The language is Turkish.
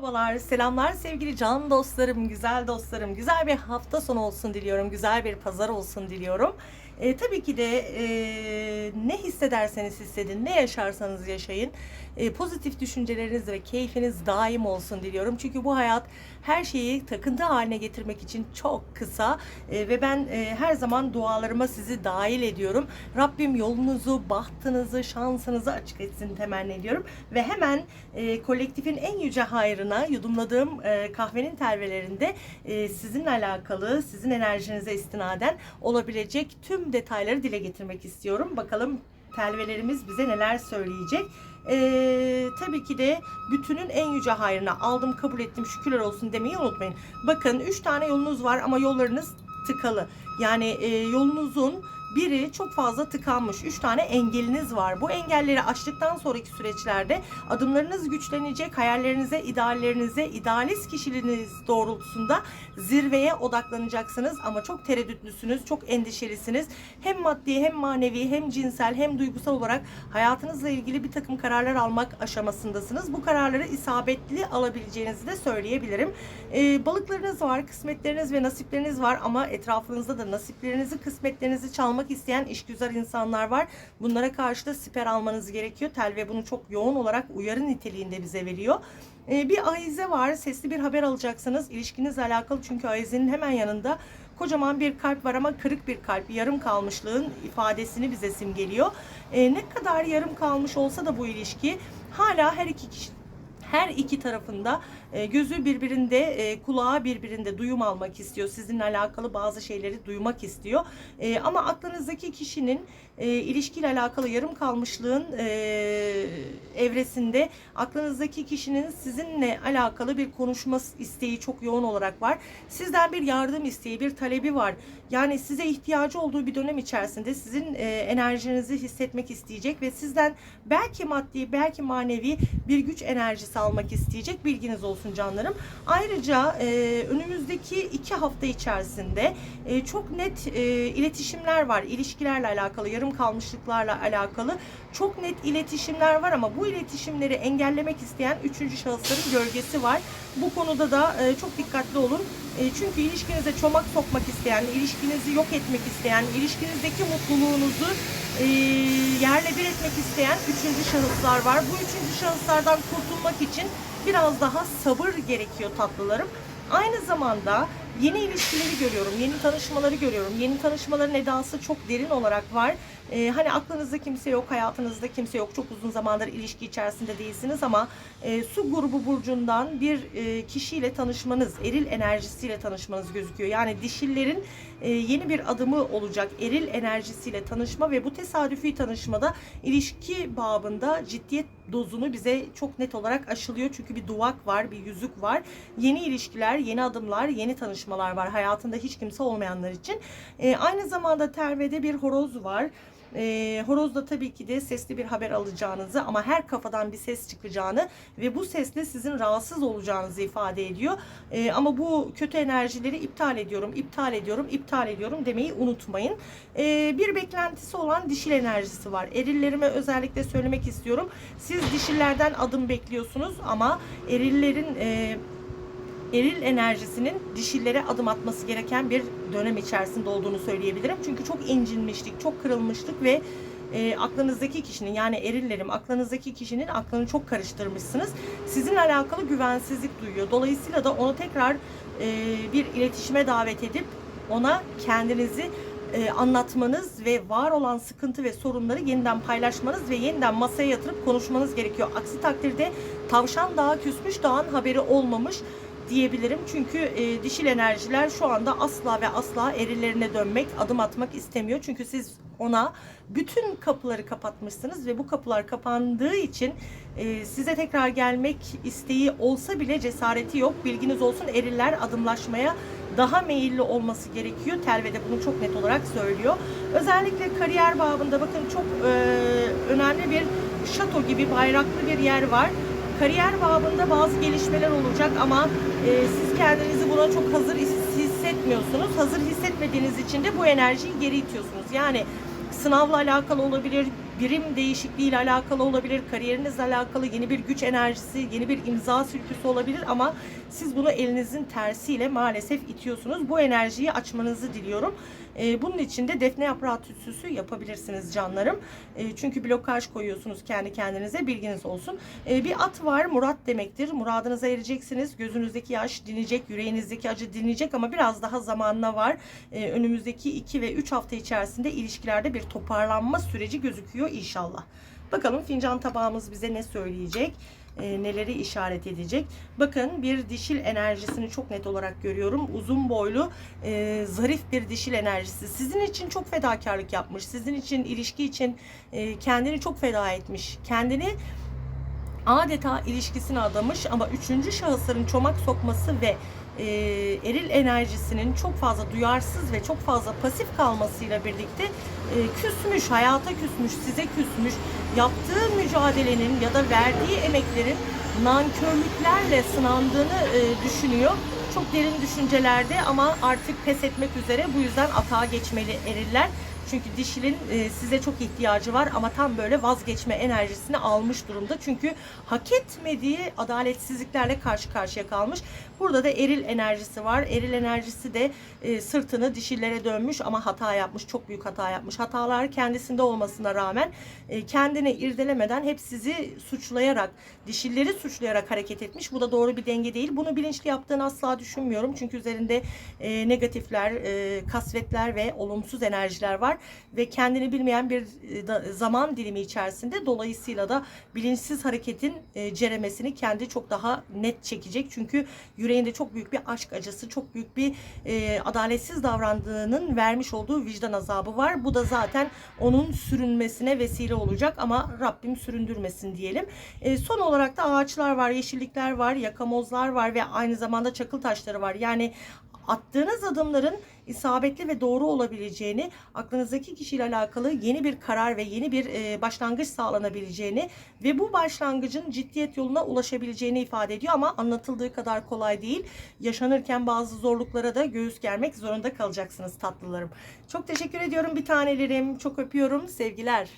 Merhabalar, selamlar sevgili can dostlarım, güzel dostlarım. Güzel bir hafta sonu olsun diliyorum, güzel bir pazar olsun diliyorum. E, tabii ki de e, ne hissederseniz hissedin, ne yaşarsanız yaşayın. E, pozitif düşünceleriniz ve keyfiniz daim olsun diliyorum. Çünkü bu hayat her şeyi takıntı haline getirmek için çok kısa E, ve ben e, her zaman dualarıma sizi dahil ediyorum. Rabbim yolunuzu, bahtınızı, şansınızı açık etsin temenni ediyorum. Ve hemen e, kolektifin en yüce hayrına yudumladığım e, kahvenin telvelerinde e, sizinle alakalı, sizin enerjinize istinaden olabilecek tüm detayları dile getirmek istiyorum. Bakalım telvelerimiz bize neler söyleyecek. Ee, tabii ki de bütünün en yüce hayrına aldım kabul ettim şükürler olsun demeyi unutmayın. Bakın 3 tane yolunuz var ama yollarınız tıkalı. Yani e, yolunuzun biri çok fazla tıkanmış. 3 tane engeliniz var. Bu engelleri aştıktan sonraki süreçlerde adımlarınız güçlenecek. Hayallerinize, ideallerinize, idealist kişiliğiniz doğrultusunda zirveye odaklanacaksınız. Ama çok tereddütlüsünüz, çok endişelisiniz. Hem maddi hem manevi hem cinsel hem duygusal olarak hayatınızla ilgili bir takım kararlar almak aşamasındasınız. Bu kararları isabetli alabileceğinizi de söyleyebilirim. Ee, balıklarınız var, kısmetleriniz ve nasipleriniz var ama etrafınızda da nasiplerinizi, kısmetlerinizi çalmak isteyen işgüzar insanlar var. Bunlara karşı da siper almanız gerekiyor. Telve bunu çok yoğun olarak uyarı niteliğinde bize veriyor. Ee, bir ahize var. Sesli bir haber alacaksınız. İlişkinizle alakalı çünkü ahizenin hemen yanında kocaman bir kalp var ama kırık bir kalp, yarım kalmışlığın ifadesini bize simgeliyor. Ee, ne kadar yarım kalmış olsa da bu ilişki hala her iki kişi her iki tarafında e, gözü birbirinde, e, kulağı birbirinde duyum almak istiyor. Sizinle alakalı bazı şeyleri duymak istiyor. E, ama aklınızdaki kişinin e, ilişkiyle alakalı yarım kalmışlığın e, evresinde aklınızdaki kişinin sizinle alakalı bir konuşma isteği çok yoğun olarak var. Sizden bir yardım isteği, bir talebi var. Yani size ihtiyacı olduğu bir dönem içerisinde sizin e, enerjinizi hissetmek isteyecek ve sizden belki maddi, belki manevi bir güç enerjisi almak isteyecek. Bilginiz olsun canlarım. Ayrıca e, önümüzdeki iki hafta içerisinde e, çok net e, iletişimler var. İlişkilerle alakalı, yarım kalmışlıklarla alakalı çok net iletişimler var ama bu iletişimleri engellemek isteyen üçüncü şahısların gölgesi var. Bu konuda da e, çok dikkatli olun. E, çünkü ilişkinize çomak sokmak isteyen, ilişkinizi yok etmek isteyen, ilişkinizdeki mutluluğunuzu e, yerle bir etmek isteyen üçüncü şahıslar var. Bu üçüncü şahıslardan kurtulmak için biraz daha sabır gerekiyor tatlılarım. Aynı zamanda yeni ilişkileri görüyorum, yeni tanışmaları görüyorum. Yeni tanışmaların edası çok derin olarak var. Ee, hani aklınızda kimse yok, hayatınızda kimse yok. Çok uzun zamandır ilişki içerisinde değilsiniz ama e, su grubu burcundan bir e, kişiyle tanışmanız, eril enerjisiyle tanışmanız gözüküyor. Yani dişillerin e, yeni bir adımı olacak eril enerjisiyle tanışma ve bu tesadüfi tanışmada ilişki babında ciddiyet dozunu bize çok net olarak aşılıyor. Çünkü bir duvak var, bir yüzük var. Yeni ilişkiler, yeni adımlar, yeni tanışmalar var hayatında hiç kimse olmayanlar için. E, aynı zamanda tervede bir horoz var. E, horozda tabii ki de sesli bir haber alacağınızı ama her kafadan bir ses çıkacağını ve bu sesle sizin rahatsız olacağınızı ifade ediyor. E, ama bu kötü enerjileri iptal ediyorum, iptal ediyorum, iptal ediyorum demeyi unutmayın. E, bir beklentisi olan dişil enerjisi var. Erillerime özellikle söylemek istiyorum. Siz dişillerden adım bekliyorsunuz ama erillerin... E, eril enerjisinin dişillere adım atması gereken bir dönem içerisinde olduğunu söyleyebilirim. Çünkü çok incinmişlik, çok kırılmışlık ve e, aklınızdaki kişinin yani erillerim aklınızdaki kişinin aklını çok karıştırmışsınız. Sizinle alakalı güvensizlik duyuyor. Dolayısıyla da onu tekrar e, bir iletişime davet edip ona kendinizi e, anlatmanız ve var olan sıkıntı ve sorunları yeniden paylaşmanız ve yeniden masaya yatırıp konuşmanız gerekiyor. Aksi takdirde tavşan dağa küsmüş dağın haberi olmamış diyebilirim. Çünkü e, dişil enerjiler şu anda asla ve asla erillerine dönmek, adım atmak istemiyor. Çünkü siz ona bütün kapıları kapatmışsınız ve bu kapılar kapandığı için e, size tekrar gelmek isteği olsa bile cesareti yok. Bilginiz olsun eriller adımlaşmaya daha meyilli olması gerekiyor. Telve de bunu çok net olarak söylüyor. Özellikle kariyer babında bakın çok e, önemli bir şato gibi bayraklı bir yer var. Kariyer babında bazı gelişmeler olacak ama e, siz kendinizi buna çok hazır his- hissetmiyorsunuz. Hazır hissetmediğiniz için de bu enerjiyi geri itiyorsunuz. Yani sınavla alakalı olabilir, birim değişikliği ile alakalı olabilir, kariyerinizle alakalı yeni bir güç enerjisi, yeni bir imza sürküsü olabilir ama siz bunu elinizin tersiyle maalesef itiyorsunuz. Bu enerjiyi açmanızı diliyorum. Ee, bunun için de defne yaprağı tütsüsü yapabilirsiniz canlarım. Ee, çünkü blokaj koyuyorsunuz kendi kendinize bilginiz olsun. Ee, bir at var Murat demektir. Muradınıza ereceksiniz. Gözünüzdeki yaş dinecek, yüreğinizdeki acı dinecek ama biraz daha zamanla var. Ee, önümüzdeki 2 ve 3 hafta içerisinde ilişkilerde bir toparlanma süreci gözüküyor inşallah. Bakalım fincan tabağımız bize ne söyleyecek? e, neleri işaret edecek. Bakın bir dişil enerjisini çok net olarak görüyorum. Uzun boylu, e, zarif bir dişil enerjisi. Sizin için çok fedakarlık yapmış. Sizin için, ilişki için e, kendini çok feda etmiş. Kendini adeta ilişkisine adamış ama üçüncü şahısların çomak sokması ve e, eril enerjisinin çok fazla duyarsız ve çok fazla pasif kalmasıyla birlikte e, küsmüş, hayata küsmüş, size küsmüş, yaptığı mücadelenin ya da verdiği emeklerin nankörlüklerle sınandığını e, düşünüyor. Çok derin düşüncelerde ama artık pes etmek üzere bu yüzden atağa geçmeli eriller. Çünkü dişilin e, size çok ihtiyacı var ama tam böyle vazgeçme enerjisini almış durumda. Çünkü hak etmediği adaletsizliklerle karşı karşıya kalmış. Burada da eril enerjisi var. Eril enerjisi de e, sırtını dişillere dönmüş ama hata yapmış. Çok büyük hata yapmış. Hatalar kendisinde olmasına rağmen e, kendini irdelemeden hep sizi suçlayarak, dişilleri suçlayarak hareket etmiş. Bu da doğru bir denge değil. Bunu bilinçli yaptığını asla düşünmüyorum. Çünkü üzerinde negatifler, kasvetler ve olumsuz enerjiler var ve kendini bilmeyen bir e, zaman dilimi içerisinde dolayısıyla da bilinçsiz hareketin e, ceremesini kendi çok daha net çekecek. Çünkü yüreğinde çok büyük bir aşk acısı, çok büyük bir e, adaletsiz davrandığının vermiş olduğu vicdan azabı var. Bu da zaten onun sürünmesine vesile olacak ama Rabbim süründürmesin diyelim. Son olarak da ağaçlar var, yeşillikler var, yakamozlar var ve aynı zamanda çakıl taşları var. Yani attığınız adımların isabetli ve doğru olabileceğini, aklınızdaki kişiyle alakalı yeni bir karar ve yeni bir e, başlangıç sağlanabileceğini ve bu başlangıcın ciddiyet yoluna ulaşabileceğini ifade ediyor ama anlatıldığı kadar kolay değil. Yaşanırken bazı zorluklara da göğüs germek zorunda kalacaksınız tatlılarım. Çok teşekkür ediyorum bir tanelerim. Çok öpüyorum. Sevgiler.